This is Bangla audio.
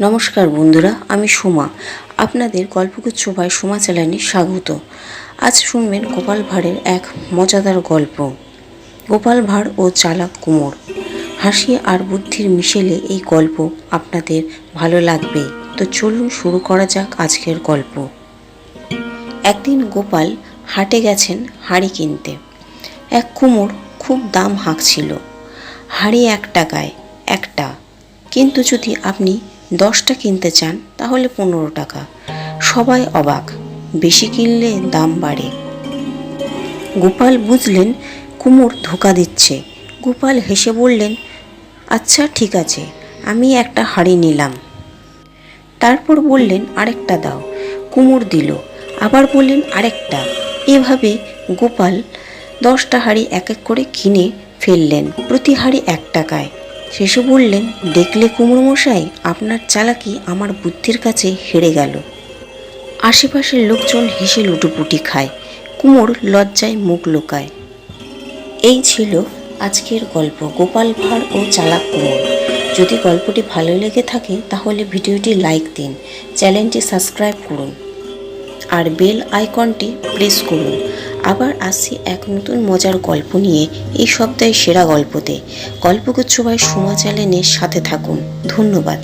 নমস্কার বন্ধুরা, আমি সোমা। আপনাদের গল্পগুচ্ছ ভাই সোমা চ্যানেলে স্বাগত। আজ শুনবেন গোপাল ভাঁড়ের এক মজাদার গল্প। গোপাল ভাঁড় ও চালাক কুমোর। হাসি আর বুদ্ধির মিশেলে এই গল্প আপনাদের ভালো লাগবে। তো চলুন শুরু করা যাক আজকের গল্প। একদিন গোপাল হাটে গেছেন হাঁড়ি কিনতে। এক কুমোর খুব দাম হাঁকছিল। হাঁড়ি এক টাকায়, একটা। কিন্তু যদি আপনি দশটা কিনতে চান, তাহলে পনেরো টাকা। সবাই অবাক, বেশি কিনলে দাম বাড়ে। গোপাল বুঝলেন, কুমোর ধোকা দিচ্ছে। গোপাল হেসে বললেন আচ্ছা ঠিক আছে, আমি একটা হাঁড়ি নিলাম। তারপর বললেন, আরেকটা দাও। কুমোর দিল, আবার বললেন, আরেকটা। এভাবে গোপাল দশটা হাঁড়ি এক এক করে কিনে ফেললেন। প্রতি হাঁড়ি এক টাকায়। শেষে বললেন দেখলে কুমড়ো মশাই, আপনার চালাকি আমার বুদ্ধির কাছে হেরে গেল। আশেপাশের লোকজন হেসে লুটুপুটি খায়। কুমোর লজ্জায় মুখ লুকায়। এই ছিল আজকের গল্প গোপাল ভাঁড় ও চালাক কুমোর। যদি গল্পটি ভালো লেগে থাকে, তাহলে ভিডিওটি লাইক দিন, চ্যানেলটি সাবস্ক্রাইব করুন, আর বেল আইকনটি প্রেস করুন। আবার আসছি এক নতুন মজার গল্প নিয়ে, এই সপ্তাহে সেরা গল্পতে। গল্পগুচ্ছ ভাই সোমা চ্যানেলের সাথে থাকুন। ধন্যবাদ।